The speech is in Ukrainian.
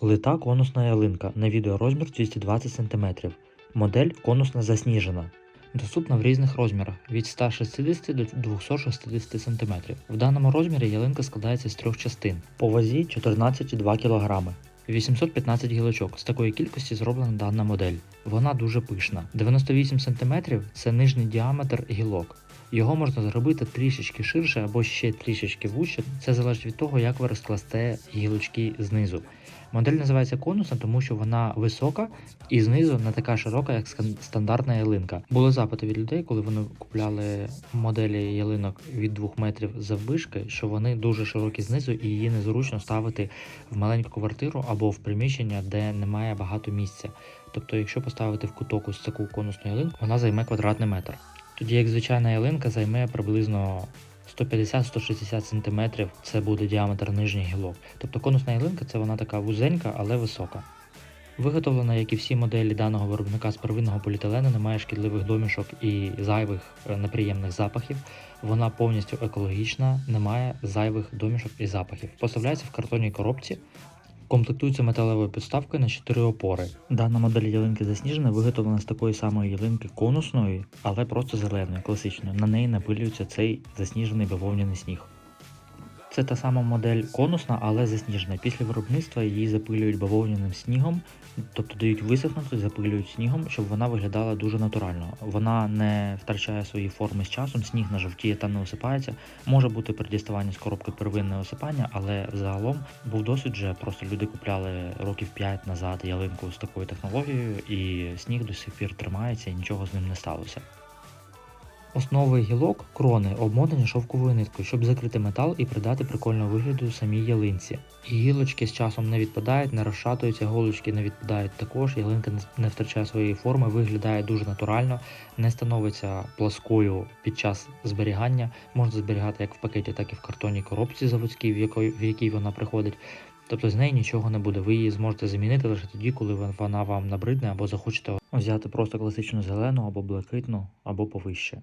Лита конусна ялинка на відеорозмір 220 см. Модель конусна засніжена. Доступна в різних розмірах від 160 до 260 см. В даному розмірі ялинка складається з трьох частин. По вазі 14,2 кг. 815 гілочок. З такої кількості зроблена дана модель. Вона дуже пишна. 98 см це нижній діаметр гілок. Його можна зробити трішечки ширше або ще трішечки вужче. Це залежить від того, як ви розкласте гілочки знизу. Модель називається конусна, тому що вона висока і знизу не така широка, як стандартна ялинка. Були запити від людей, коли вони купляли моделі ялинок від 2 метрів заввишки, що вони дуже широкі знизу і її незручно ставити в маленьку квартиру або в приміщення, де немає багато місця. Тобто, якщо поставити в куток ось таку конусну ялинку, вона займе квадратний метр. Тоді як звичайна ялинка займе приблизно 150-160 см, це буде діаметр нижніх гілок. Тобто конусна ялинка це вона така вузенька, але висока. Виготовлена, як і всі моделі даного виробника з первинного поліетилену, немає шкідливих домішок і зайвих е, неприємних запахів. Вона повністю екологічна, немає зайвих домішок і запахів. Поставляється в картонній коробці, комплектується металевою підставкою на 4 опори. Дана модель ялинки засніжена виготовлена з такої самої ялинки конусної, але просто зеленої, класичної. На неї напилюється цей засніжений бавовняний сніг. Це та сама модель конусна, але засніжена. Після виробництва її запилюють бавовняним снігом, тобто дають висохнути, запилюють снігом, щоб вона виглядала дуже натурально. Вона не втрачає свої форми з часом, сніг не жовтіє та не осипається. Може бути при діставанні з коробки первинне осипання, але загалом був досвід вже просто люди купляли років 5 назад ялинку з такою технологією, і сніг до сих пір тримається і нічого з ним не сталося. Основи гілок крони обмотані шовковою ниткою, щоб закрити метал і придати прикольного вигляду самій ялинці. Гілочки з часом не відпадають, не розшатуються, голочки не відпадають також. Ялинка не- втрачає своєї форми, виглядає дуже натурально, не становиться плоскою під час зберігання. Можна зберігати як в пакеті, так і в картонній коробці заводській, в якій вона приходить. Тобто з неї нічого не буде. Ви її зможете замінити лише тоді, коли вона вам набридне або захочете взяти просто класичну зелену або блакитну, або повище.